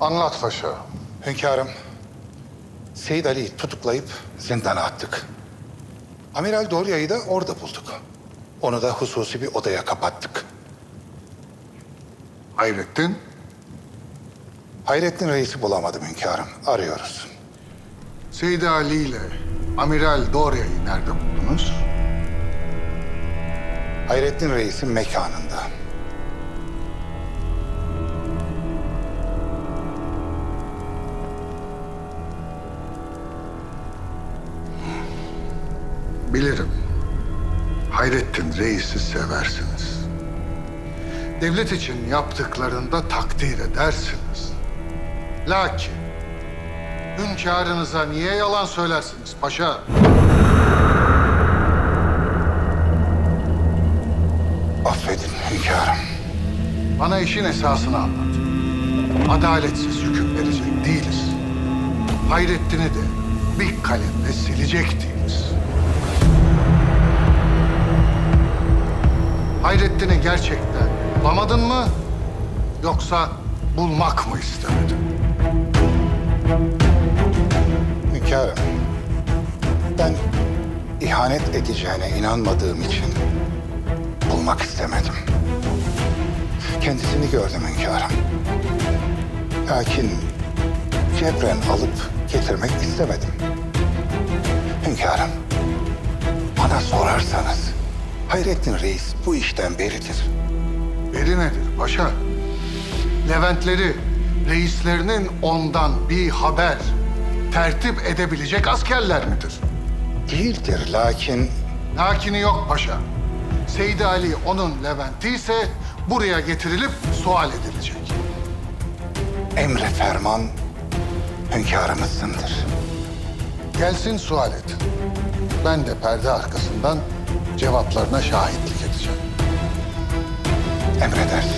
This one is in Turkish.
Anlat paşa. Hünkârım, Seyit Ali'yi tutuklayıp zindana attık. Amiral Dorya'yı da orada bulduk. Onu da hususi bir odaya kapattık. Hayrettin, Hayrettin Reis'i bulamadım hünkârım. Arıyoruz. Seydi Ali ile Amiral Dorya'yı nerede buldunuz? Hayrettin Reis'in mekanında. Bilirim. Hayrettin Reis'i seversiniz. Devlet için yaptıklarında takdir edersiniz. Lakin hünkârınıza niye yalan söylersiniz paşa? Affedin hünkârım. Bana işin esasını anlat. Adaletsiz hüküm verecek değiliz. Hayrettin'i de bir kalemle silecek Hayrettin'i gerçekten bulamadın mı? Yoksa bulmak mı istemedin? Hünkârım, ben ihanet edeceğine inanmadığım için bulmak istemedim. Kendisini gördüm hünkârım. Lakin cebren alıp getirmek istemedim. Hünkârım, bana sorarsanız Hayrettin Reis bu işten beridir. Beri nedir paşa? Leventleri, reislerinin ondan bir haber tertip edebilecek askerler midir? Değildir lakin Lakini yok paşa. Seydi Ali onun Leventi ise buraya getirilip sual edilecek. emre ferman hünkârımızındır. Gelsin sual et. Ben de perde arkasından cevaplarına şahitlik edeceğim. Emredersiniz.